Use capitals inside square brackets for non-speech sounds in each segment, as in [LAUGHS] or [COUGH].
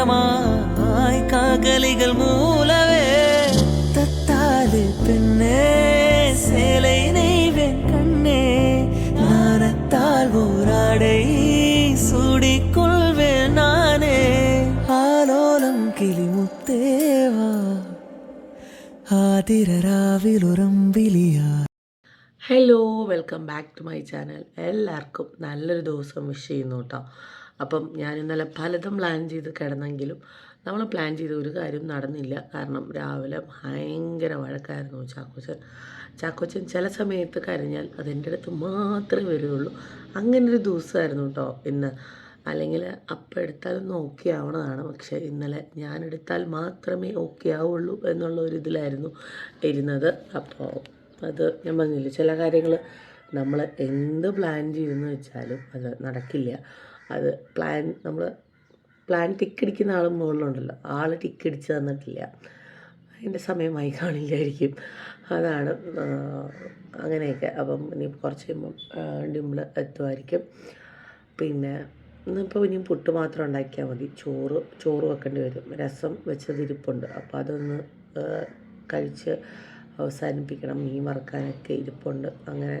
മരമായി കാകലികൾ മൂലവേ தத்தாது பெண்ணே சேலை நெய்வேன் கண்ணே நாணத்தால் ஓராடை சூடிக்கொள்வேன் நானே ஆலோலம் கிளிமுத்தேவா ആതിരരാവിലുറമ്പിലിയാ hello welcome back to my channel എല്ലാവർക്കും നല്ലൊരു ദിവസം വിഷ് ചെയ്യുന്നു കേട്ടോ അപ്പം ഞാൻ ഇന്നലെ പലതും പ്ലാൻ ചെയ്ത് കിടന്നെങ്കിലും നമ്മൾ പ്ലാൻ ചെയ്ത ഒരു കാര്യം നടന്നില്ല. കാരണം രാവിലെ ഭയങ്കര വഴക്കായിരുന്നു ചാക്കോച്ചൻ. ചാക്കോച്ചൻ ചില സമയത്ത് കരഞ്ഞാൽ അതെന്റെ അടുത്ത് മാത്രമേ വരികയുള്ളൂ അങ്ങനെ ഒരു ദിവസമായിരുന്നു കേട്ടോ ഇന്ന്. അല്ലെങ്കിൽ അപ്പം എടുത്താലൊന്നും ഓക്കെ ആവണതാണ്. പക്ഷേ ഇന്നലെ ഞാൻ എടുത്താൽ മാത്രമേ ഓക്കെ ആവുള്ളൂ എന്നുള്ള ഒരു ഇതിലായിരുന്നു ഇരുന്നത്. അപ്പോൾ അത് ഞാൻ പറഞ്ഞില്ല ചില കാര്യങ്ങൾ നമ്മൾ എന്ത് പ്ലാൻ ചെയ്തെന്ന് വെച്ചാലും അത് നടക്കില്ല. അത് പ്ലാൻ നമ്മൾ പ്ലാൻ ടിക്കടിക്കുന്ന ആളും മുകളിലുണ്ടല്ലോ. ആൾ ടിക്കടിച്ച് തന്നിട്ടില്ല. അതിന്റെ സമയമായി കാണില്ലായിരിക്കും. അതാണ് അങ്ങനെയൊക്കെ. അപ്പം ഇനി കുറച്ച് കഴിയുമ്പം ഡിമ്പിൾ എത്തുമായിരിക്കും. പിന്നെ ഇന്നിപ്പോൾ ഇനിയും പുട്ട് മാത്രം ഉണ്ടാക്കിയാൽ മതി. ചോറ് ചോറ് വെക്കേണ്ടി വരും. രസം വെച്ചതിരിപ്പുണ്ട് അപ്പോൾ അതൊന്ന് കഴിച്ച് അവസാനിപ്പിക്കണം. മീൻ വറുക്കാനൊക്കെ ഇരിപ്പുണ്ട്. അങ്ങനെ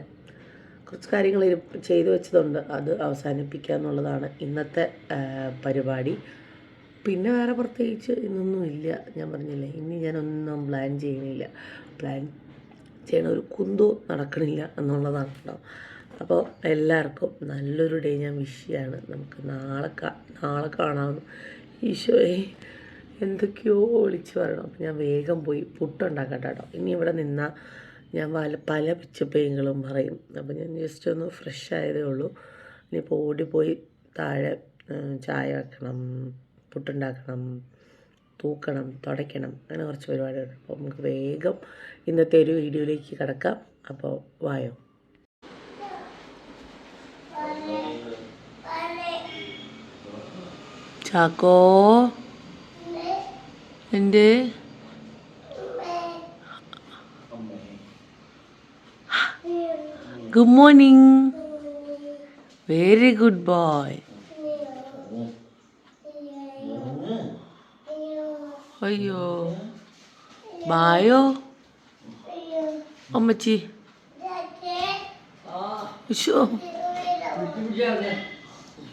കുറച്ച് കാര്യങ്ങൾ ചെയ്തു വെച്ചതുണ്ട്. അത് അവസാനിപ്പിക്കുക എന്നുള്ളതാണ് ഇന്നത്തെ പരിപാടി. പിന്നെ വേറെ പ്രത്യേകിച്ച് ഇന്നൊന്നും ഇല്ല. ഞാൻ പറഞ്ഞില്ലേ ഇനി ഞാനൊന്നും പ്ലാൻ ചെയ്യണില്ല. പ്ലാൻ ചെയ്യണ ഒരു കുന്തു നടക്കണില്ല എന്നുള്ളതാണ് കേട്ടോ അപ്പോൾ എല്ലാവർക്കും നല്ലൊരു ഡേ ഞാൻ വിഷ് ചെയ്യാണ്. നമുക്ക് നാളെ നാളെ കാണാമെന്ന് ഈശോയെ എന്തൊക്കെയോ വിളിച്ച് പറയണം. അപ്പം ഞാൻ വേഗം പോയി പുട്ടുണ്ടാക്കട്ടെ കേട്ടോ. ഇനി ഇവിടെ നിന്നാൽ ഞാൻ പല പല പിച്ചപ്പേയങ്ങളും പറയും. അപ്പോൾ ഞാൻ ജസ്റ്റ് ഒന്ന് ഫ്രഷ് ആയതേ ഉള്ളൂ. ഇനിയിപ്പോൾ ഓടിപ്പോയി താഴെ ചായ വെക്കണം പുട്ടുണ്ടാക്കണം തൂക്കണം തുടയ്ക്കണം അങ്ങനെ കുറച്ച് പരിപാടികളുണ്ട് അപ്പോൾ നമുക്ക് വേഗം ഇന്നത്തെ ഒരു വീഡിയോയിലേക്ക് കിടക്കാം. അപ്പോൾ വായോ. ചാക്കോ? എന്റെ good morning very good boy അയ്യോ. ബായോ? അമ്മച്ചി.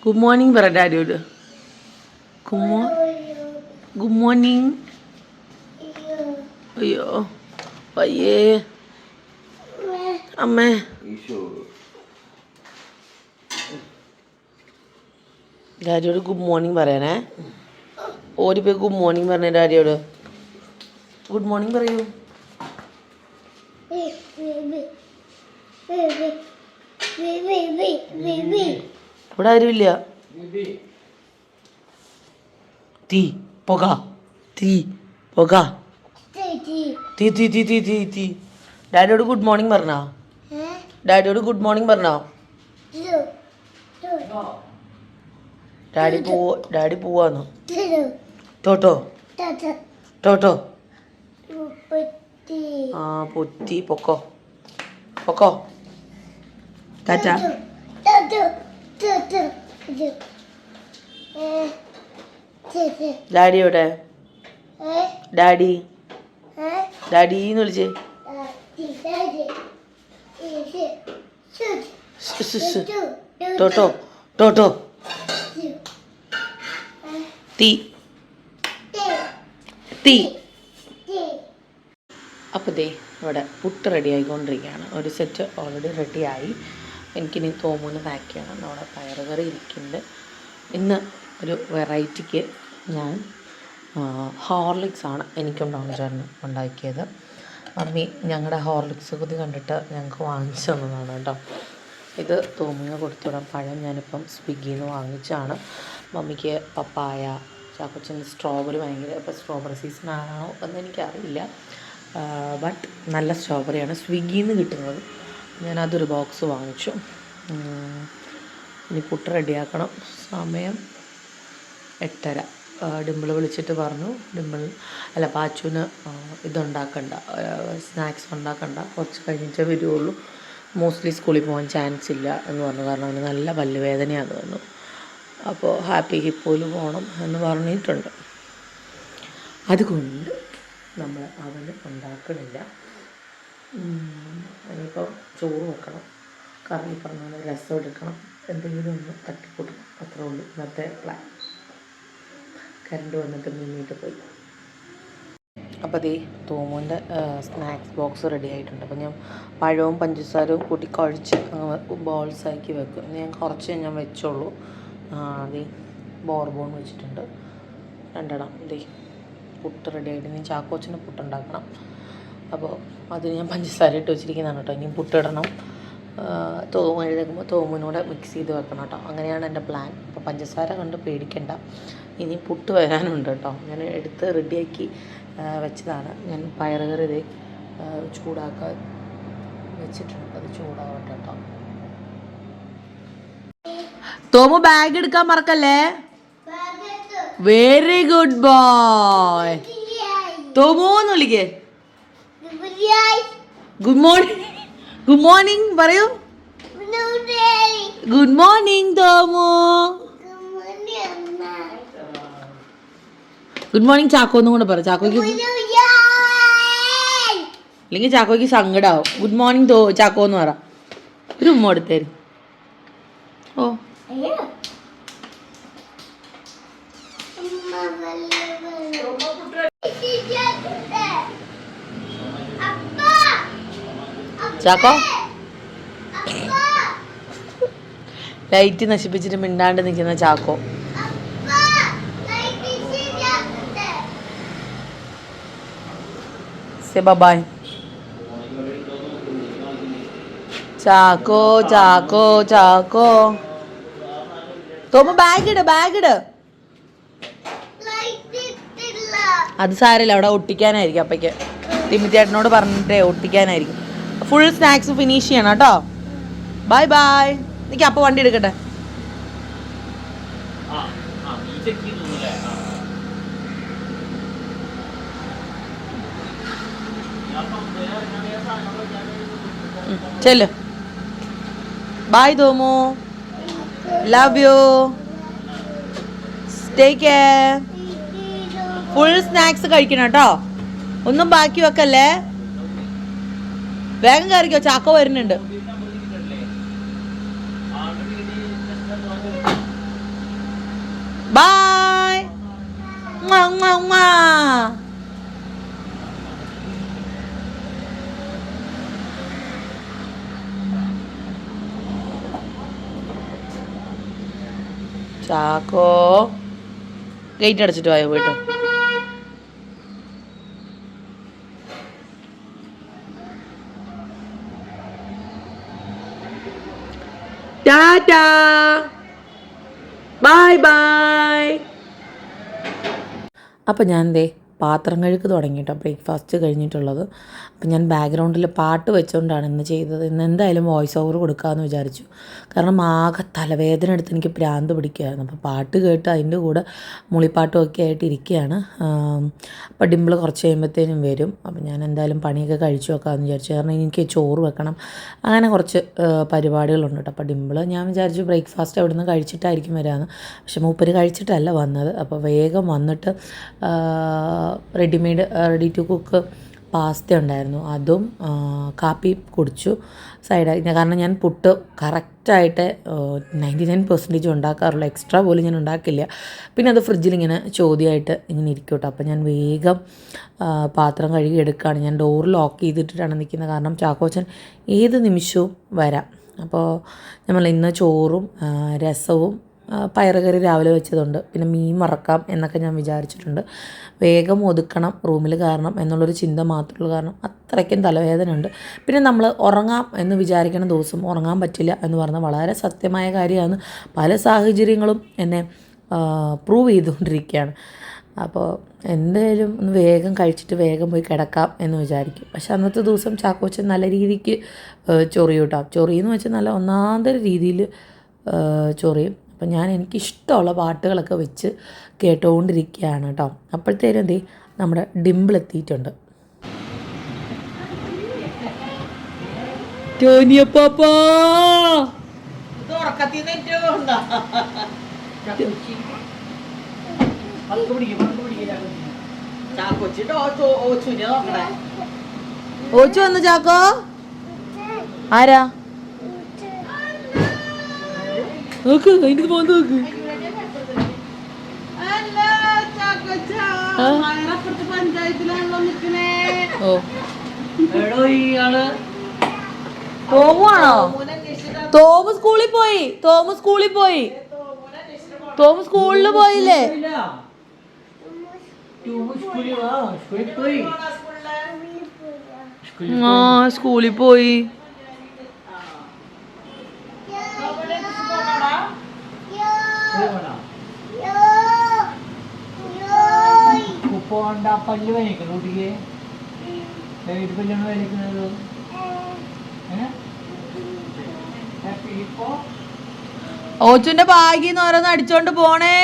ഗുഡ് മോർണിംഗ് പറ ഡാഡിയോട്. ഗുഡ് മോ ഗുഡ് മോർണിംഗ് അയ്യോ. അയ്യേ. അമ്മേ. ഡാഡിയോട് ഗുഡ് മോർണിംഗ് പറയണേ. ഓടിപ്പോയി ഗുഡ് മോർണിംഗ് പറഞ്ഞേ ഡാഡിയോട് ഗുഡ് മോർണിംഗ് പറയൂ. ഇവിടെ ആരുമില്ല തീ പുക തീ പുക. തീ തീ. തീ തീ തീ തീ ഡാഡിയോട് ഗുഡ് മോർണിംഗ് പറഞ്ഞോ? ഡാഡിയോട് ഗുഡ് മോർണിംഗ് പറഞ്ഞോ? ഡാഡി പോ ഡാഡി പോവാന്ന്. ടോട്ടോ ടോട്ടോ ആ പൊത്തി പൊക്കോ. പൊക്കോ. ടാറ്റ. ഡാഡി എവിടെ? ഡാഡി. ഡാഡി എന്ന് വിളിച്ചേ സ് സ് സ്. ടോട്ടോ ടോട്ടോ തീ തീ അപ്പോൾ ദേ ഇവിടെ പുട്ട് റെഡി ആയിക്കൊണ്ടിരിക്കുകയാണ്. ഒരു സെറ്റ് ഓൾറെഡി റെഡിയായി എനിക്കിനി തോമൂന്ന് പാക്ക് ചെയ്യണം. അവിടെ പയറുകറി ഇരിക്കുന്നുണ്ട്. ഇന്ന് ഒരു വെറൈറ്റിക്ക് ഞാൻ ഹോർലിക്സ് ആണ് എനിക്കും ഡോൺ ചേട്ടന് ഉണ്ടാക്കിയത്. മമ്മി ഞങ്ങളുടെ ഹോർലിക്സ് കുതി കണ്ടിട്ട് ഞങ്ങൾക്ക് വാങ്ങിച്ചു തന്നതാണ് കേട്ടോ. ഇത് തോമിന് കൊടുത്തുവിടാൻ പഴം ഞാനിപ്പം സ്വിഗ്ഗിയിൽ നിന്ന് വാങ്ങിച്ചാണ്. മമ്മിക്ക് പപ്പായ ചാക്കോച്ചന് സ്ട്രോബെറി ഭയങ്കര ഇപ്പം സ്ട്രോബെറി സീസൺ ആണോ എന്ന് എനിക്കറിയില്ല ബട്ട് നല്ല സ്ട്രോബെറിയാണ് സ്വിഗ്ഗിയിൽ നിന്ന് കിട്ടുന്നത്. ഞാനതൊരു ബോക്സ് വാങ്ങിച്ചു. ഇനി പുട്ട് റെഡിയാക്കണം. സമയം എട്ടര. ഡിമ്പിൾ വിളിച്ചിട്ട് പറഞ്ഞു. ഡിമ്പിൾ അല്ല പാച്ചുവിന് ഇതുണ്ടാക്കണ്ട. സ്നാക്സ് ഉണ്ടാക്കണ്ട. കുറച്ച് കഴിഞ്ഞിട്ടേ വരുള്ളൂ. മോസ്റ്റ്ലി സ്കൂളിൽ പോകാൻ ചാൻസ് ഇല്ല എന്ന് പറഞ്ഞു. കാരണം അവന് നല്ല പല്ലുവേദനയാന്ന് പറഞ്ഞു അപ്പോൾ ഹാപ്പി ഹിപ്പോയിൽ പോകണം എന്ന് പറഞ്ഞിട്ടുണ്ട്. അതുകൊണ്ട് നമ്മൾ അവന് ഉണ്ടാക്കണില്ല. ഇനിയിപ്പം ചോറ് വെക്കണം. കറി പറഞ്ഞ പോലെ രസം എടുക്കണം. എന്തെങ്കിലും ഒന്ന് തട്ടിക്കൂട്ടണം അത്രേ ഉള്ളൂ ഇന്നത്തെ പ്ലാൻ കറണ്ട് വന്നിട്ട് മിന്നിട്ട് പോയി. അപ്പോൾ ദേ തോമുന്റെ സ്നാക്സ് ബോക്സ് റെഡി ആയിട്ടുണ്ട്. അപ്പോൾ ഞാൻ പഴവും പഞ്ചസാരവും കൂട്ടി കുഴച്ച് ബോൾസ് ആക്കി വെക്കും. ഞാൻ കുറച്ച് ഞാൻ വെച്ചോളൂ. അതേ ബോർബോൺ വെച്ചിട്ടുണ്ട്. രണ്ടെണ്ണം ദേ പുട്ട് റെഡി ആയിട്ട്. ഇനി ചാക്കോച്ചിന് പുട്ടുണ്ടാക്കണം അപ്പോൾ അതിന് ഞാൻ പഞ്ചസാര ഇട്ട് വെച്ചിരിക്കുന്നതാണ് കേട്ടോ. ഇനി പുട്ടിടണം തോമ എഴുതുമ്പോൾ തോമിനോടെ മിക്സ് ചെയ്ത് വെക്കണം കേട്ടോ. അങ്ങനെയാണ് എന്റെ പ്ലാൻ അപ്പോൾ പഞ്ചസാര കണ്ട് പേടിക്കണ്ട. ഇനി പുട്ട് വരാനുണ്ട് കേട്ടോ. ഞാൻ എടുത്ത് റെഡിയാക്കി വെച്ചതാണ്. ഞാൻ പയറുകറി ഇത് ചൂടാക്കാൻ വെച്ചിട്ടുണ്ട്. അത് ചൂടാവട്ടെ കേട്ടോ തോമു ബാഗ് എടുക്കാൻ മറക്കല്ലേ? വെരി ഗുഡ് ബോയ് തോമോന്ന് വിളിക്കേ. ഗുഡ് മോർണിംഗ് ഗുഡ് മോർണിംഗ് പറയൂ. Good morning Thomu. Good morning Chacko എന്നും കൂടെ പറ. ചാക്കോക്ക് അല്ലെങ്കിൽ ചാക്കോയ്ക്ക് സങ്കടാവും. ഗുഡ് മോർണിംഗ് തോ ചാക്കോ എന്ന് പറ. ഒരു ഉമ്മ എടുത്തേര് ഓ. ചാക്കോ. ലൈറ്റ് നശിപ്പിച്ചിട്ട് മിണ്ടാണ്ട് നിൽക്കുന്ന ചാക്കോ. സെ ബബായ് ചാക്കോ ചാക്കോ ചാക്കോ തോമ ബാഗ് ഇട് ബാഗ് ഇട്. അത് സാരല്ല അവിടെ ഒട്ടിക്കാനായിരിക്കും അപ്പയ്ക്ക്. ടിമിത്തേട്ടനോട് പറഞ്ഞിട്ടേ ഒട്ടിക്കാനായിരിക്കും. ഫുൾ സ്നാക്സ് ഫിനിഷ് ചെയ്യണം കേട്ടോ. ബൈ ബൈ എനിക്ക് അപ്പോൾ വണ്ടി എടുക്കട്ടെ. ചെല്ല്. Bye Thomu love you stay careful snacks കഴിക്കണം കേട്ടോ. ഒന്നും ബാക്കി വെക്കല്ലേ? വേഗം കയറിക്കോ ചാക്കോ വരുന്നുണ്ട്. ബായ് ചാക്കോ. ഗേറ്റ് അടച്ചിട്ട് വായോ പോയിട്ട്. ടാറ്റാ. Bye bye. അപ്പോൾ ഞാൻ ദേ പാത്രം കഴുക്ക് തുടങ്ങി കേട്ടോ ബ്രേക്ക്ഫാസ്റ്റ് കഴിഞ്ഞിട്ടുള്ളത്. അപ്പം ഞാൻ ബാക്ക്ഗ്രൗണ്ടിൽ പാട്ട് വെച്ചുകൊണ്ടാണ് ഇന്ന് ചെയ്തത്. ഇന്ന് എന്തായാലും വോയിസ് ഓവർ കൊടുക്കാമെന്ന് വിചാരിച്ചു. കാരണം ആകെ തലവേദന എടുത്ത് എനിക്ക് പ്രാന്ത് പിടിക്കുകയായിരുന്നു. അപ്പോൾ പാട്ട് കേട്ട് അതിന്റെ കൂടെ മുളിപ്പാട്ടും ഒക്കെ ആയിട്ട് ഇരിക്കുകയാണ്. അപ്പോൾ ഡിമ്പിൾ കുറച്ച് കഴിയുമ്പോഴത്തേനും വരും. അപ്പോൾ ഞാൻ എന്തായാലും പണിയൊക്കെ കഴിച്ചു വെക്കാമെന്ന് വിചാരിച്ചു. കാരണം എനിക്ക് ചോറ് വെക്കണം. അങ്ങനെ കുറച്ച് പരിപാടികളുണ്ട് കേട്ടോ. അപ്പോൾ ഡിമ്പിൾ ഞാൻ വിചാരിച്ചു ബ്രേക്ക്ഫാസ്റ്റ് അവിടെ നിന്ന് കഴിച്ചിട്ടായിരിക്കും വരാമെന്ന് പക്ഷേ മൂപ്പര് കഴിച്ചിട്ടല്ല വന്നത്. അപ്പോൾ വേഗം വന്നിട്ട് readymade ready to cook pasta ഉണ്ടായിരുന്നു. അതും കാപ്പി കുടിച്ചു. സൈഡായി കാരണം ഞാൻ പുട്ട് കറക്റ്റായിട്ട് നയന്റി നയൻ പെർസെന്റേജ് ഉണ്ടാക്കാറുള്ളൂ. എക്സ്ട്രാ പോലും ഞാൻ ഉണ്ടാക്കില്ല. പിന്നെ അത് ഫ്രിഡ്ജിൽ ഇങ്ങനെ ചോദ്യമായിട്ട് ഇങ്ങനെ ഇരിക്കും കേട്ടോ. അപ്പോൾ ഞാൻ വേഗം പാത്രം കഴുകി എടുക്കുകയാണ്. ഞാൻ ഡോറ് ലോക്ക് ചെയ്തിട്ടിട്ടാണ് നിൽക്കുന്നത്. കാരണം ചാക്കോച്ചൻ ഏത് നിമിഷവും വരാം. അപ്പോൾ നമ്മൾ ഇന്ന് ചോറും രസവും പയറുകറി രാവിലെ വെച്ചതുണ്ട്. പിന്നെ മീൻ മറക്കാം എന്നൊക്കെ ഞാൻ വിചാരിച്ചിട്ടുണ്ട്. വേഗം ഒതുക്കണം റൂമിൽ കാരണം എന്നുള്ളൊരു ചിന്ത മാത്രമുള്ള കാരണം അത്രയ്ക്കും തലവേദന ഉണ്ട് പിന്നെ നമ്മൾ ഉറങ്ങാം എന്ന് വിചാരിക്കുന്ന ദിവസം ഉറങ്ങാൻ പറ്റില്ല എന്ന് പറഞ്ഞാൽ വളരെ സത്യമായ കാര്യമാണ്. പല സാഹചര്യങ്ങളും എന്നെ പ്രൂവ് ചെയ്തുകൊണ്ടിരിക്കുകയാണ്. അപ്പോൾ എന്തായാലും ഒന്ന് വേഗം കഴിച്ചിട്ട് വേഗം പോയി കിടക്കാം എന്ന് വിചാരിക്കും. പക്ഷെ അന്നത്തെ ദിവസം ചാക്കോച്ച നല്ല രീതിക്ക് ചൊറിയൂട്ടാം ചൊറിയെന്ന് വെച്ചാൽ നല്ല ഒന്നാന്തര രീതിയിൽ ചൊറിയും. അപ്പം ഞാൻ എനിക്കിഷ്ടമുള്ള പാട്ടുകളൊക്കെ വെച്ച് കേട്ടുകൊണ്ടിരിക്കുകയാണ് കേട്ടോ. അപ്പോഴത്തേനും എന്തേ നമ്മുടെ ഡിമ്പിൾ എത്തിയിട്ടുണ്ട് ഓച്ചു വന്നു ചാക്കോ? ആരാ? നോക്ക് അതിന്റെ പോന്ന് നോക്ക്? ഓ. തോമുവാണോ തോമു സ്കൂളിൽ പോയി. തോമു സ്കൂളിൽ പോയി. തോമു സ്കൂളിൽ പോയില്ലേ ആ സ്കൂളിൽ പോയി. ഉപ്പോണ്ട പല്ല് വലിക്കണം കുട്ടിക്ക്? ഏത് പല്ലാണ് വലിക്കുന്നത് ഇപ്പോ? ഓച്ചുന്റെ ഭാഗ്യം ഓരോന്ന് അടിച്ചോണ്ട് പോണേ.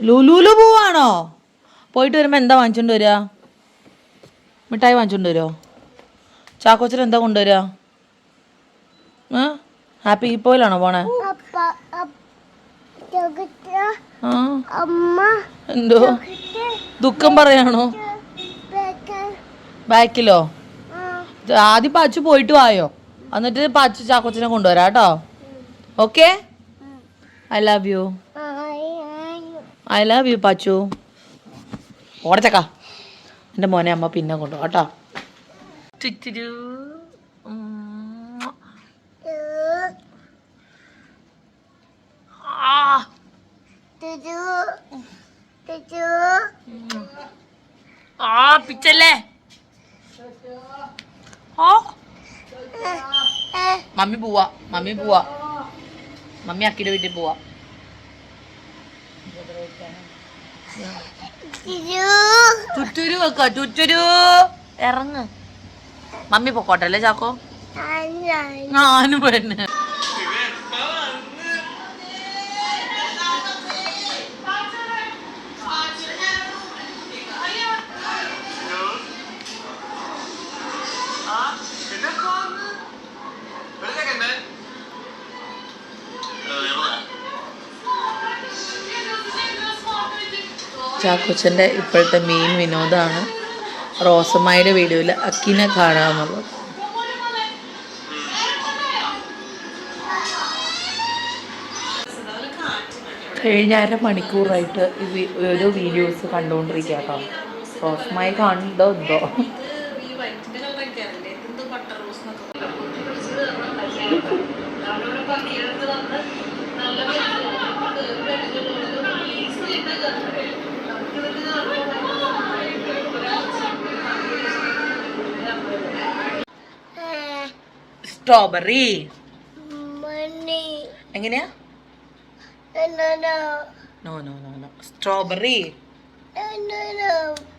ലുലുലു പോവാണോ? പോയിട്ട് വരുമ്പോ എന്താ വാങ്ങിച്ചോണ്ട് വരിക മിഠായി വാങ്ങിച്ചോണ്ട് വരുമോ ചാക്കോച്ചൻ എന്താ കൊണ്ടുവരിക ആ ഹാപ്പി ഇപ്പോയിലാണോ പോണേ? എന്തോ? ദുഃഖം പറയാണോ? ബാക്കിലോ? ആദ്യം പാച്ചു പോയിട്ട് വായോ. എന്നിട്ട് പാച്ചു ചാക്കോച്ചനെ കൊണ്ടുവരാം കേട്ടോ. Okay? I love you. I love you. Pachu. ഓടച്ചക്ക എന്റെ മോനെ അമ്മ പിന്നെ കൊണ്ടുപോകാം കേട്ടോ. ചുറ്റിരു ആ. പിച്ചല്ലേ. ആ. മമ്മി പോവാ മമ്മി പോവാ. മമ്മി അക്കിയുടെ വീട്ടിൽ പോവാ. ചുറ്റൂരു വെക്ക ചുറ്റൂരു. ഇറങ്ങ്. മമ്മി പൊക്കോട്ടെ അല്ലേ ചാക്കോ? ഞാനും പെണ്ണ്. ചാക്കോച്ചന്റെ ഇപ്പോഴത്തെ മെയിൻ വിനോദമാണ് റോസമ്മയുടെ വീഡിയോയിൽ അക്കിനെ കാണാമെന്നുള്ളത് കഴിഞ്ഞ അര മണിക്കൂറായിട്ട് ഈ വി- ഓരോ വീഡിയോസ് കണ്ടുകൊണ്ടിരിക്കുക കേട്ടോ റോസമായി കണ്ടോ എന്തോ? [LAUGHS] സ്ട്രോബെറി എങ്ങനെയാ? No no no no strawberry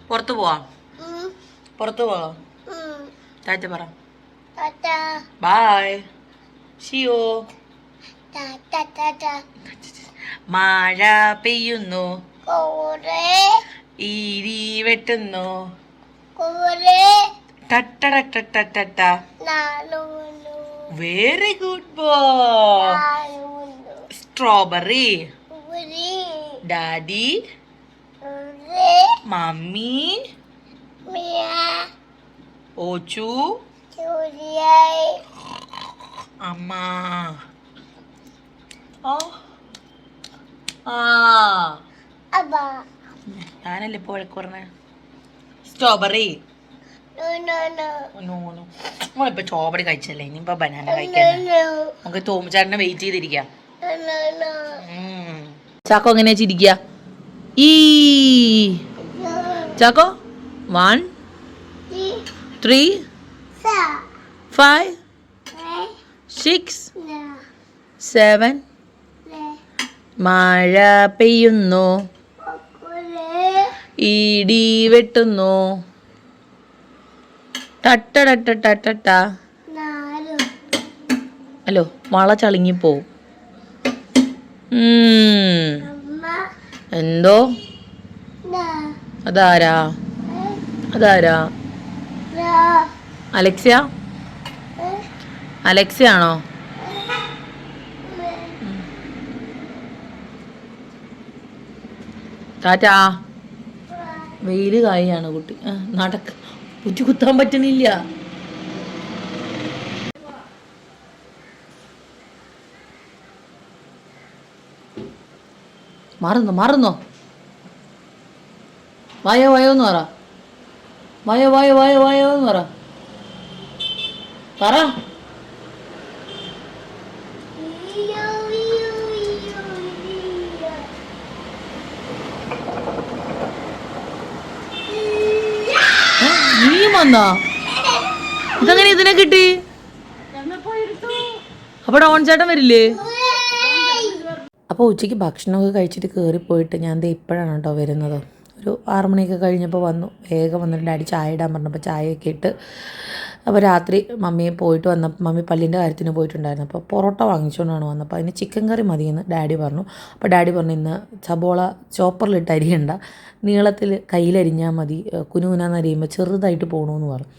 പുറത്തു പോവാം? പുറത്തു പോവാം? ചാച്ച പറ. ബായ് ഷിയോ മഴ പെയ്യുന്നു. ഈരി വെട്ടുന്നു. ടട്ടടട്ടട്ടട്ട very good boy strawberry daddy mummy ഓച്ചു അമ്മ ഓ ആ ഞാനല്ലേ ഇപ്പോൾ പറഞ്ഞ? സ്ട്രോബെറി നമ്മളിപ്പോ ചോപടി കഴിച്ചല്ലേ? ഇനിയിപ്പോ ബനാന കഴിക്കാൻ നമുക്ക് തോമച്ചാടിനെ വെയിറ്റ് ചെയ്തിരിക്കാം. ചാക്കോ എങ്ങനെയാ ചിരിക്കുക ഈ. Chacko one three five six seven മഴ പെയ്യുന്നു. ഇടി വെട്ടുന്നു. ഹലോ വള ചളിങ്ങി പോവും എന്തോ? അതാരാ? അതാരാ? അലക്സിയ അലക്സിയ ആണോ ടാറ്റാ. വെയിൽ കായാണ് കുട്ടി. നടക്ക. ഉച്ച കുത്താൻ പറ്റണില്ല. മാറുന്നോ മാറുന്നോ? വായോ വായോ എന്ന് പറ. വായോ വായോ വായോ വായോ എന്ന് പറ. പറ. നീ വന്നോ? ഇതെങ്ങനെ ഇതിനെ കിട്ടി? അപ്പൊ ഡോൺ ചേട്ടൻ വരില്ലേ? അപ്പോൾ ഉച്ചയ്ക്ക് ഭക്ഷണമൊക്കെ കഴിച്ചിട്ട് കയറിപ്പോയിട്ട് ഞാൻ ദേ ഇപ്പോഴാണ് കേട്ടോ വരുന്നത്. ഒരു ആറുമണിയൊക്കെ കഴിഞ്ഞപ്പോൾ വന്നു. വേഗം വന്നിട്ട് ഡാഡി ചായ ഇടാൻ പറഞ്ഞപ്പോൾ ചായയൊക്കെ ഇട്ട് അപ്പോൾ രാത്രി മമ്മി പോയിട്ട് വന്നപ്പോൾ മമ്മി പല്ലിന്റെ കാര്യത്തിന് പോയിട്ടുണ്ടായിരുന്നു. അപ്പോൾ പൊറോട്ട വാങ്ങിച്ചുകൊണ്ടാണ് വന്നത്. അതിന് ചിക്കൻ കറി മതിയെന്ന് ഡാഡി പറഞ്ഞു. അപ്പോൾ ഡാഡി പറഞ്ഞു ഇന്ന് ചബോള ചോപ്പറിലിട്ട് അരിയണ്ട. നീളത്തിൽ കയ്യിലരിഞ്ഞാൽ മതി. കുനുകുനാന്ന് അരിയുമ്പോൾ ചെറുതായിട്ട് പോകണമെന്ന് പറഞ്ഞു.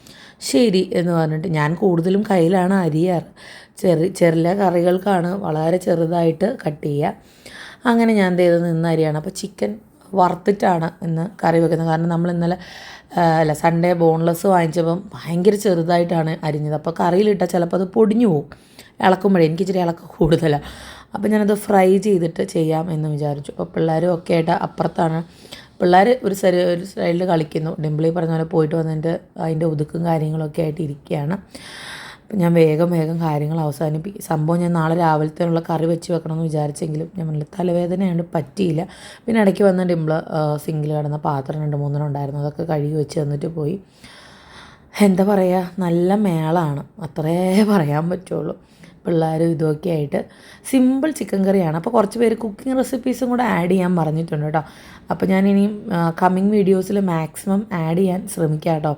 ശരി എന്ന് പറഞ്ഞിട്ട് ഞാൻ കൂടുതലും കയ്യിലാണ് അരിയാറ്. ചെറി ചെറിയ കറികൾക്കാണ് വളരെ ചെറുതായിട്ട് കട്ട് ചെയ്യുക. അങ്ങനെ ഞാൻ ചെയ്ത് നിന്ന് അരിയാണ്. അപ്പോൾ ചിക്കൻ വറുത്തിട്ടാണ് ഇന്ന് കറി വെക്കുന്നത്. കാരണം നമ്മൾ ഇന്നലെ അല്ല സൺഡേ ബോൺലെസ് വാങ്ങിച്ചപ്പം ഭയങ്കര ചെറുതായിട്ടാണ് അരിഞ്ഞത്. അപ്പോൾ കറിയിലിട്ടാൽ ചിലപ്പോൾ അത് പൊടിഞ്ഞു പോകും ഇളക്കുമ്പോഴേ എനിക്ക് ഇച്ചിരി ഇളക്കം കൂടുതലാണ് അപ്പോൾ ഞാനത് ഫ്രൈ ചെയ്തിട്ട് ചെയ്യാം എന്ന് വിചാരിച്ചു. അപ്പോൾ പിള്ളേരും ഒക്കെ ആയിട്ട് അപ്പുറത്താണ്. പിള്ളേർ ഒരു സൈ ഒരു സൈഡിൽ കളിക്കുന്നു. ഡിംപിളി പറഞ്ഞ പോലെ പോയിട്ട് വന്നിട്ട് അതിന്റെ ഒതുക്കും കാര്യങ്ങളൊക്കെ ആയിട്ട് ഇരിക്കുകയാണ്. അപ്പം ഞാൻ വേഗം വേഗം കാര്യങ്ങൾ അവസാനിപ്പിക്കും സംഭവം ഞാൻ നാളെ രാവിലത്തേനുള്ള കറി വെച്ച് വെക്കണമെന്ന് വിചാരിച്ചെങ്കിലും ഞാൻ പറഞ്ഞില്ല തലവേദനയാണ്ട് പറ്റിയില്ല. പിന്നെ ഇടയ്ക്ക് വന്ന ഡിംപിൾ സിങ്കിൽ കിടന്ന പാത്രം രണ്ട് മൂന്നെണ്ണം ഉണ്ടായിരുന്നു. അതൊക്കെ കഴുകി വെച്ച് തന്നിട്ട് പോയി. എന്താ പറയുക നല്ല മേളാണ്. അത്രേ പറയാൻ പറ്റുള്ളൂ. പിള്ളേരും ഇതൊക്കെ ആയിട്ട് സിമ്പിൾ ചിക്കൻ കറിയാണ്. അപ്പോൾ കുറച്ച് പേര് കുക്കിംഗ് റെസിപ്പീസും കൂടെ ആഡ് ചെയ്യാൻ പറഞ്ഞിട്ടുണ്ട് കേട്ടോ. അപ്പോൾ ഞാൻ ഇനിയും കമ്മിങ് വീഡിയോസിൽ മാക്സിമം ആഡ് ചെയ്യാൻ ശ്രമിക്കാം കേട്ടോ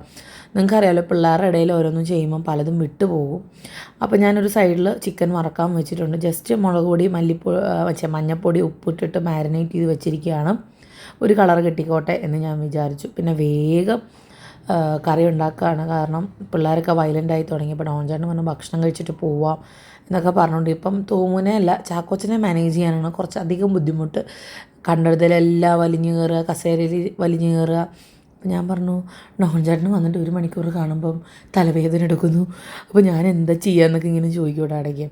നിങ്ങൾക്കറിയാലോ പിള്ളേരുടെ ഇടയിൽ ഓരോന്നും ചെയ്യുമ്പോൾ പലതും വിട്ടുപോകും അപ്പോൾ ഞാനൊരു സൈഡിൽ ചിക്കൻ വറക്കാൻ വെച്ചിട്ടുണ്ട്. ജസ്റ്റ് മുളക് പൊടി മല്ലിപ്പൊടി വെച്ച മഞ്ഞൾപ്പൊടി ഉപ്പിട്ടിട്ട് മാരിനേറ്റ് ചെയ്ത് വെച്ചിരിക്കുകയാണ്. ഒരു കളർ കിട്ടിക്കോട്ടെ എന്ന് ഞാൻ വിചാരിച്ചു. പിന്നെ വേഗം കറി ഉണ്ടാക്കുകയാണ് കാരണം പിള്ളേരൊക്കെ വയലന്റായി തുടങ്ങിയപ്പോൾ ഡോൺചാണ്ട് വന്ന് ഭക്ഷണം കഴിച്ചിട്ട് പോവാം എന്നൊക്കെ പറഞ്ഞുകൊണ്ട് ഇപ്പം തൂമുനെ അല്ല ചാക്കോച്ചനെ മാനേജ് ചെയ്യാനാണ് കുറച്ചധികം ബുദ്ധിമുട്ട്. കണ്ടെടുത്തലെല്ലാം വലിഞ്ഞു കയറുക കസേരയിൽ വലിഞ്ഞു കയറുക അപ്പം ഞാൻ പറഞ്ഞു നോഹൻ ചേട്ടൻ വന്നിട്ട് ഒരു മണിക്കൂർ കാണുമ്പം തലവേദന എടുക്കുന്നു. അപ്പോൾ ഞാൻ എന്താ ചെയ്യാന്നൊക്കെ ഇങ്ങനെ ചോദിക്കൂടെ ഇടയ്ക്ക്.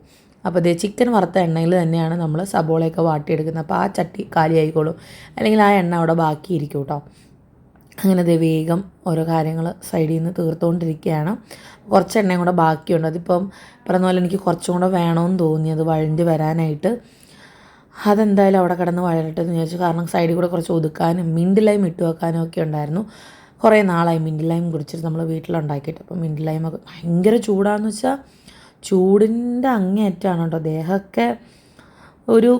അപ്പോൾ അതേ ചിക്കൻ വറുത്ത എണ്ണയിൽ തന്നെയാണ് നമ്മൾ സബോളയൊക്കെ വാട്ടിയെടുക്കുന്നത്. അപ്പോൾ ആ ചട്ടി കാലിയായിക്കോളും അല്ലെങ്കിൽ ആ എണ്ണ അവിടെ ബാക്കിയിരിക്കും കേട്ടോ അങ്ങനെ ദേ വേഗം ഓരോ കാര്യങ്ങൾ സൈഡിൽ നിന്ന് തീർത്തുകൊണ്ടിരിക്കുകയാണ്. കുറച്ച് എണ്ണയും കൂടെ ബാക്കിയുണ്ട്. അതിപ്പം പറഞ്ഞ പോലെ എനിക്ക് കുറച്ചും കൂടെ വേണമെന്ന് തോന്നി. അത് വഴിഞ്ഞ് വരാനായിട്ട് അതെന്തായാലും അവിടെ കിടന്ന് വളരട്ടെ എന്ന് വിചാരിച്ചു. കാരണം സൈഡിൽ കൂടെ കുറച്ച് ഒതുക്കാനും മിൻഡ് ലൈം ഇട്ട് വെക്കാനും ഒക്കെ ഉണ്ടായിരുന്നു. കുറേ നാളായി മിൻഡ് ലൈം കുടിച്ചിട്ട് നമ്മൾ വീട്ടിലുണ്ടാക്കിയിട്ട്. അപ്പോൾ മിൻഡ് ലൈമൊക്കെ ഭയങ്കര ചൂടാന്ന് വെച്ചാൽ ചൂടിന്റെ അങ്ങേയറ്റാണ് കേട്ടോ. ദേഹമൊക്കെ ഒരു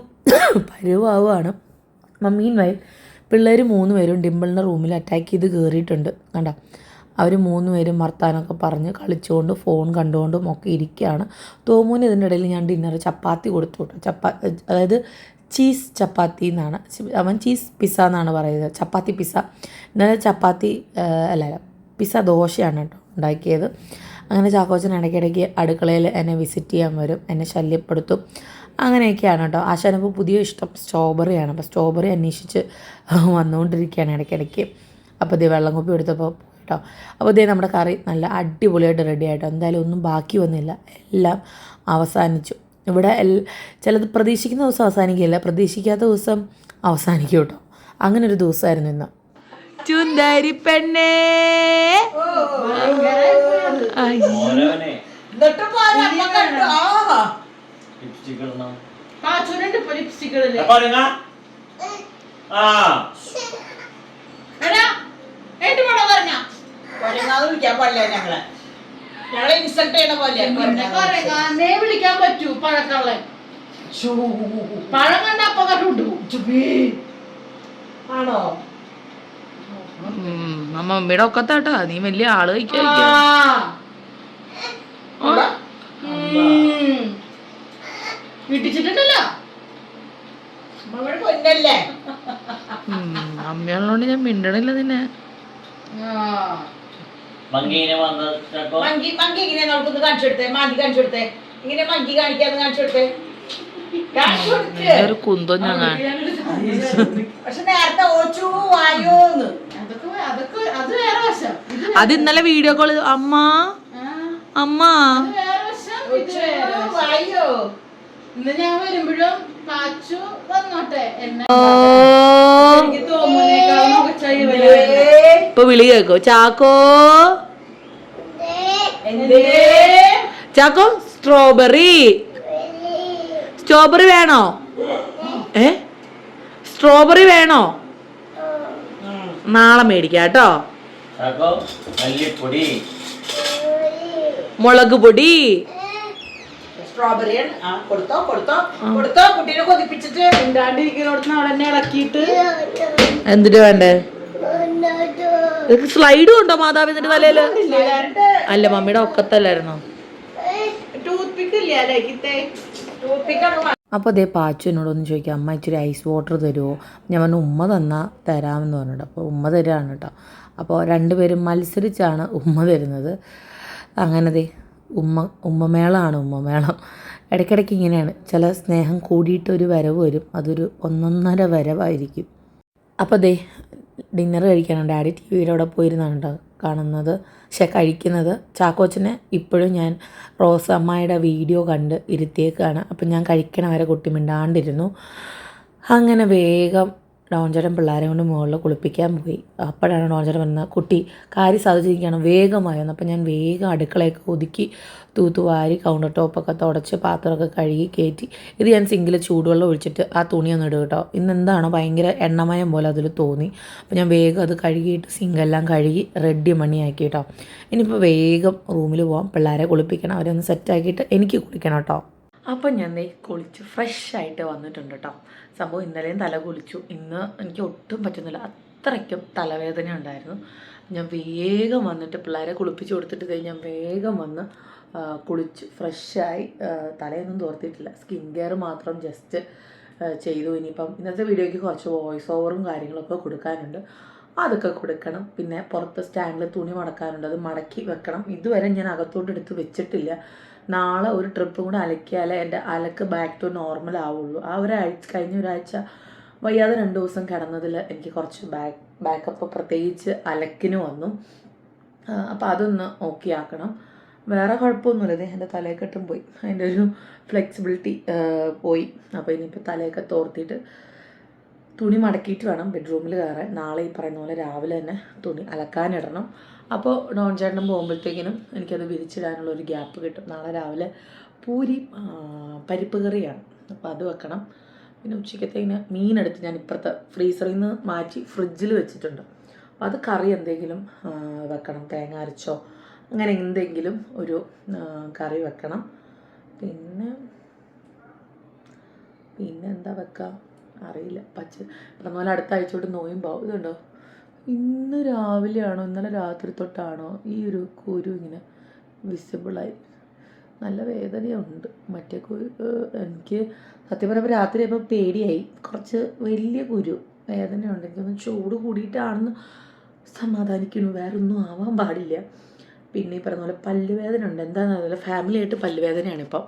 പരുവാവുകയാണ് മമ്മീൻ വൈ പിള്ളേർ മൂന്ന് പേരും ഡിമ്പിളിന്റെ റൂമിൽ അറ്റാക്ക് ചെയ്ത് കയറിയിട്ടുണ്ട് കണ്ട? അവർ മൂന്ന് പേരും വർത്താനമൊക്കെ പറഞ്ഞ് കളിച്ചുകൊണ്ട് ഫോൺ കണ്ടുകൊണ്ടും ഒക്കെ ഇരിക്കുകയാണ്. തോമൂന് ഇതിന്റെ ഇടയിൽ ഞാൻ ഡിന്നർ ചപ്പാത്തി കൊടുത്തു വിട്ടു ചപ്പാ അതായത് ചീസ് ചപ്പാത്തി എന്നാണ്. അവൻ ചീസ് പിസ്സ എന്നാണ് പറയുന്നത്. ചപ്പാത്തി പിസ്സ ഇന്നലെ ചപ്പാത്തി അല്ല പിസ്സ ദോശയാണ് കേട്ടോ ഉണ്ടാക്കിയത്. അങ്ങനെ ചാക്കോച്ചൻ ഇടയ്ക്കിടയ്ക്ക് അടുക്കളയിൽ എന്നെ വിസിറ്റ് ചെയ്യാൻ വരും എന്നെ ശല്യപ്പെടുത്തും. അങ്ങനെയൊക്കെയാണ് കേട്ടോ. ആശാനിപ്പോൾ പുതിയ ഇഷ്ടം സ്ട്രോബെറിയാണ് അപ്പോൾ സ്ട്രോബെറി അന്വേഷിച്ച് വന്നുകൊണ്ടിരിക്കുകയാണ് ഇടയ്ക്കിടയ്ക്ക്. അപ്പോൾ ഇത് വെള്ളം കുപ്പി എടുത്തപ്പോൾ കേട്ടോ. അപ്പോൾ ഇതേ നമ്മുടെ കറി നല്ല അടിപൊളിയായിട്ട് റെഡി ആയിട്ടോ. എന്തായാലും ഒന്നും ബാക്കി വന്നില്ല. എല്ലാം അവസാനിച്ചു. ഇവിടെ എൽ ചിലത് പ്രതീക്ഷിക്കുന്ന ദിവസം അവസാനിക്കില്ല പ്രതീക്ഷിക്കാത്ത ദിവസം അവസാനിക്കും കേട്ടോ. അങ്ങനെ ഒരു ദിവസമായിരുന്നു ഇന്ന്. ചുന്ദരി പെണ്ണേ. ആ. എടാ, പോണോ പറഞ്ഞ? കൊരങ്ങാന്ന് വിളിക്കാൻ പാടില്ല ഞങ്ങളെ. ഞങ്ങളെ ഇൻസൾട്ട് ചെയ്യണ പോലെ. കൊരങ്ങാന്നേ വിളിക്കാൻ പറ്റൂ പഴക്കള്ളൻ. പഴം കണ്ട അപ്പൊ ആണോ? അമ്മ മമ്മിയുടെ ഒക്കത്താട്ടാ. നീ വലിയ ആൾ. കഴിക്കാൻ അമ്മയുള്ളതുകൊണ്ട് ഞാൻ മിണ്ടണില്ല നിന്നെ. മങ്കീനെ വന്ന ചക്കോ മങ്കി മങ്കി ഇങ്ങനെ നോക്കുന്നു കാണിച്ചു കൊടുത്തേ മാന്തി കാണിച്ചു കൊടുത്തേ ഇങ്ങനെ മങ്കി കാണിക്കാന്ന് കാണിച്ചു കൊടുത്തേ കാണിച്ചു കൊടുക്ക് ഒരു കുന്തോ ഞാൻ പക്ഷെ നേരത്തെ ഓച്ചു വായോന്ന് അത് ഇന്നലെ വീഡിയോ കോൾ അമ്മ അമ്മ. വായോ. ഇന്ന് ഞാൻ വരുമ്പോഴും കാച്ചു വന്നോട്ടെ. ഇപ്പൊ വിളി കേക്കോ? ചാക്കോ? എന്തേ? ചാക്കോ സ്ട്രോബെറി. സ്ട്രോബെറി വേണോ? ഏ? സ്ട്രോബെറി വേണോ? നാളെ മേടിക്കാം കേട്ടോ. മല്ലിപ്പൊടി. മുളക് പൊടി. സ്ട്രോബെറി ആ കൊടുത്തോ കൊടുത്തോ കൊടുത്തോ കുട്ടീനെ കൊതിപ്പിച്ചിട്ട്. മിണ്ടാണ്ടിരിക്കുന്നോടത്ത് അവിടെ തന്നെ ഇളക്കിയിട്ട്. എന്തിട്ട് വേണ്ടേ? സ്ലൈഡും ഉണ്ടോ മാതാവിന്റെ തലയിൽ അല്ല മമ്മിയുടെ ഒക്കത്തല്ലായിരുന്നോ? ടൂത്ത് പിക്ക് ഇല്ല അല്ലേ അപ്പോൾ അതേ പാച്ചു എന്നോടൊന്ന് ചോദിക്കാം. അമ്മ ഇച്ചിരി ഐസ് വാട്ടർ തരുമോ ഞാൻ പറഞ്ഞു ഉമ്മ തന്നാൽ തരാമെന്ന് പറഞ്ഞിട്ട്. അപ്പോൾ ഉമ്മ തരാണ് കേട്ടോ. അപ്പോൾ രണ്ടുപേരും മത്സരിച്ചാണ് ഉമ്മ തരുന്നത്. അങ്ങനെ ദേ ഉമ്മ ഉമ്മമേളമാണ് ഉമ്മമേളം. ഇടയ്ക്കിടയ്ക്ക് ഇങ്ങനെയാണ്. ചില സ്നേഹം കൂടിയിട്ട് ഒരു വരവ് വരും. അതൊരു ഒന്നൊന്നര വരവായിരിക്കും. അപ്പോൾ ദേ ഡിന്നർ കഴിക്കാനാണ് ഡാഡി ടി വിയുടെ അവിടെ പോയിരുന്നാണ് കാണുന്നത്. പക്ഷെ കഴിക്കുന്നത് ചാക്കോച്ചനെ ഇപ്പോഴും ഞാൻ റോസ് അമ്മയുടെ വീഡിയോ കണ്ട് ഇരുത്തിയേക്കാണ്. അപ്പം ഞാൻ കഴിക്കണ വരെ കുട്ടി മിണ്ടാണ്ടിരുന്നു. അങ്ങനെ വേഗം ഡോൺചേട്ടൻ പിള്ളേരെ കൊണ്ട് മുകളിൽ കുളിപ്പിക്കാൻ പോയി. അപ്പോഴാണ് ഡോൺചേട്ടൻ പറഞ്ഞത് കുട്ടി കാര്യം സാധിച്ചിരിക്കുകയാണ് വേഗമായി വന്നു. അപ്പം ഞാൻ വേഗം അടുക്കളയൊക്കെ ഒതുക്കി തൂത്തുവാരി കൗണ്ടർ ടോപ്പൊക്കെ തുടച്ച് പാത്രമൊക്കെ കഴുകി കയറ്റി. ഇത് ഞാൻ സിങ്കിൽ ചൂടുവെള്ളം ഒഴിച്ചിട്ട് ആ തുണി ഒന്ന് ഇടും കേട്ടോ. ഇന്ന് എന്താണോ ഭയങ്കര എണ്ണമയം പോലെ അതിൽ തോന്നി. അപ്പോൾ ഞാൻ വേഗം അത് കഴുകിയിട്ട് സിങ്കെല്ലാം കഴുകി റെഡി മണിയാക്കി കേട്ടോ. ഇനിയിപ്പോൾ വേഗം റൂമിൽ പോകാം പിള്ളേരെ കുളിപ്പിക്കണം അവരെ ഒന്ന് സെറ്റാക്കിയിട്ട് എനിക്ക് കുളിക്കണം കേട്ടോ. അപ്പം ഞാൻ കുളിച്ച് ഫ്രഷ് ആയിട്ട് വന്നിട്ടുണ്ട് കേട്ടോ. സംഭവം ഇന്നലെയും തല കുളിച്ചു. ഇന്ന് എനിക്ക് ഒട്ടും പറ്റുന്നില്ല. അത്രയ്ക്കും തലവേദന ഉണ്ടായിരുന്നു. ഞാൻ വേഗം വന്നിട്ട് പിള്ളേരെ കുളിപ്പിച്ച് കൊടുത്തിട്ട് കഴിഞ്ഞാൽ ഞാൻ വേഗം വന്ന് കുളിച്ച് ഫ്രഷായി തലയൊന്നും തോർത്തിയിട്ടില്ല സ്കിൻ കെയർ മാത്രം ജസ്റ്റ് ചെയ്തു. ഇനിയിപ്പം ഇന്നത്തെ വീഡിയോയ്ക്ക് കുറച്ച് വോയിസ് ഓവറും കാര്യങ്ങളൊക്കെ കൊടുക്കാനുണ്ട്. അതൊക്കെ കൊടുക്കണം. പിന്നെ പുറത്ത് സ്റ്റാൻഡിൽ തുണി മടക്കാനുണ്ട്. അത് മടക്കി വെക്കണം. ഇതുവരെ ഞാൻ അകത്തോട്ട് എടുത്ത് വെച്ചിട്ടില്ല. നാളെ ഒരു ട്രിപ്പ് കൂടെ അലക്കിയാലേ എന്റെ അലക്ക് ബാക്ക് ടു നോർമൽ ആവുള്ളൂ. ആ ഒരാഴ്ച കഴിഞ്ഞ ഒരാഴ്ച വയ്യാതെ രണ്ട് ദിവസം കിടന്നതിൽ എനിക്ക് കുറച്ച് ബാക്ക് ബാക്കപ്പ് പ്രത്യേകിച്ച് അലക്കിന് വന്നു. അപ്പോൾ അതൊന്ന് ഓക്കെ ആക്കണം. വേറെ കുഴപ്പമൊന്നുമില്ല. എന്റെ തലയെക്കെട്ടും പോയി. അതിന്റെ ഒരു ഫ്ലെക്സിബിലിറ്റി പോയി. അപ്പോൾ ഇനിയിപ്പോൾ തലയൊക്കെ തോർത്തിയിട്ട് തുണി മടക്കിയിട്ട് വേണം ബെഡ്റൂമിൽ കയറാൻ. നാളെ ഈ പറയുന്ന പോലെ രാവിലെ തന്നെ തുണി അലക്കാനിടണം. അപ്പോൾ ഡോൺ ചേട്ടനും പോകുമ്പോഴത്തേക്കിനും എനിക്കത് വിരിച്ചിടാനുള്ള ഒരു ഗ്യാപ്പ് കിട്ടും. നാളെ രാവിലെ പൂരി പരിപ്പ് കറിയാണ്. അപ്പോൾ അത് വെക്കണം. പിന്നെ ഉച്ചയ്ക്കത്തേക്കിന് മീനെടുത്ത് ഞാൻ ഇപ്പുറത്തെ ഫ്രീസറിൽ നിന്ന് മാറ്റി ഫ്രിഡ്ജിൽ വെച്ചിട്ടുണ്ട്. അപ്പോൾ അത് കറി എന്തെങ്കിലും വെക്കണം. തേങ്ങ അരച്ചോ അങ്ങനെ എന്തെങ്കിലും ഒരു കറി വെക്കണം. പിന്നെ പിന്നെ എന്താ വെക്കാം? അറിയില്ല. പച്ച പോലെ അടുത്ത ആഴ്ചയോട്ട് നോയുമ്പോൾ ഇതുണ്ടോ? ഇന്ന് രാവിലെയാണോ? ഇന്നലെ രാത്രി തൊട്ടാണോ? ഈ ഒരു കുരു ഇങ്ങനെ വിസിബിളായി നല്ല വേദനയുണ്ട്. മറ്റേ കുരു എനിക്ക് സത്യം പറയുമ്പോൾ രാത്രി ഇപ്പോൾ പേടിയായി. കുറച്ച് വലിയ കുരു വേദനയുണ്ട്. എനിക്കൊന്ന് ചൂട് കൂടിയിട്ടാണെന്ന് സമാധാനിക്കുന്നു. വേറെ ഒന്നും ആവാൻ പാടില്ല. പിന്നെ ഈ പറഞ്ഞ പോലെ പല്ലുവേദന ഉണ്ട് എന്താണെന്ന് അറിയില്ല. ഫാമിലി ആയിട്ട് പല്ലുവേദനയാണ് ഇപ്പം.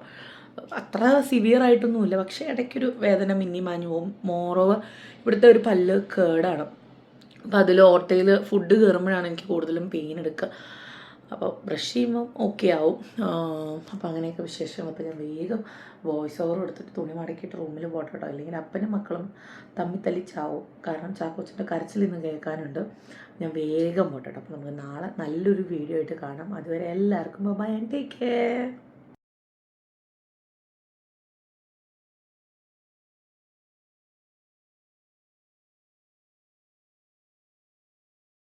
അത്ര സിവിയർ ആയിട്ടൊന്നുമില്ല. പക്ഷേ ഇടയ്ക്കൊരു വേദന മിന്നി മാഞ്ഞു പോകും മോറോവ് ഇവിടുത്തെ ഒരു പല്ല് കേടാണ്. അപ്പോൾ അതിൽ ഓട്ടയിൽ ഫുഡ് കയറുമ്പോഴാണ് എനിക്ക് കൂടുതലും പെയിൻ എടുക്കുക. അപ്പോൾ ബ്രഷ് ചെയ്യുമ്പോൾ ഓക്കെ ആവും. അപ്പോൾ അങ്ങനെയൊക്കെ വിശേഷം. അപ്പോൾ ഞാൻ വേഗം വോയിസ് ഓവർ എടുത്തിട്ട് തുണി മടക്കിയിട്ട് റൂമിൽ പോട്ടെ കേട്ടോ. അല്ലെങ്കിൽ അപ്പനും മക്കളും തമ്മി തല്ലി കാരണം ചാക്കോച്ചിന്റെ കരച്ചിൽ ഇന്ന് കേൾക്കാനുണ്ട്. ഞാൻ വേഗം പോട്ടെ കേട്ടോ. അപ്പോൾ നമുക്ക് നാളെ നല്ലൊരു വീഡിയോ ആയിട്ട് കാണാം. അതുവരെ എല്ലാവർക്കും ബൈ ആൻഡ് ടേക്ക് കെയർ